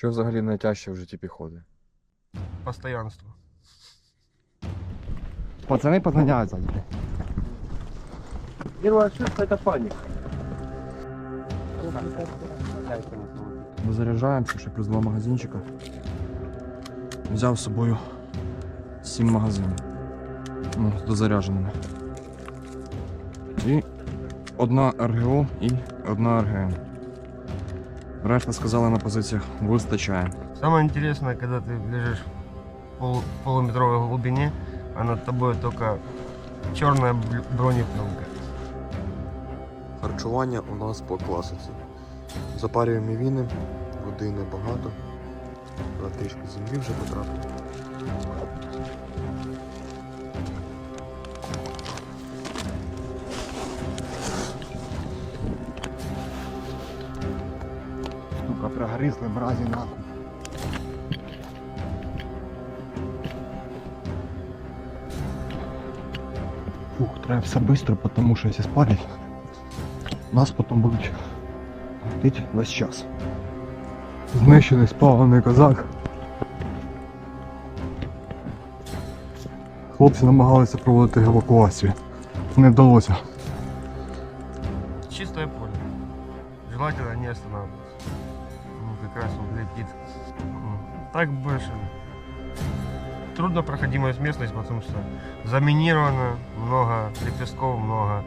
Що взагалі найтяжче в житті піхоти? Постоянство. Пацаны подгоняют сзади. Первая ошибка это паника. Ми заряджаємося, ще плюс два магазинчика. Взяв з собою сім магазинів. Ну, з дозарядженими. І одна РГО і одна РГМ. Решта сказали на позиціях вистачає. Самое интересное, когда ты лежишь в пол- полуметровой глубине, а над тобой только черная бл- бронепленка. Харчування у нас по класиці. Запарюємо віни, води небагато. Трішки землі вже потрапили. Сука, прогризли мразі нахуй. Фух, треба все швидко, тому що якщо спалять, нас потім будуть гатити весь час. Знищений спалений козак. Хлопці намагалися проводити евакуацію. Не вдалося. Чистое поле. Желательно не останавливаться. Ну, как раз он летит. Ну, Так больше. Трудно проходимая местность, потому что заминировано, много лепестков, много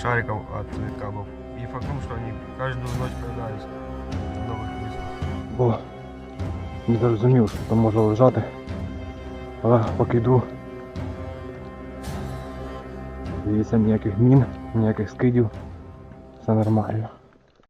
шариков от кабов. И факт в том, что они каждую ночь появлялись в новых местах. бо не зрозумів, що там може лежати. Але поки йду. Дивіться, ніяких мін, ніяких скидів. Все нормально.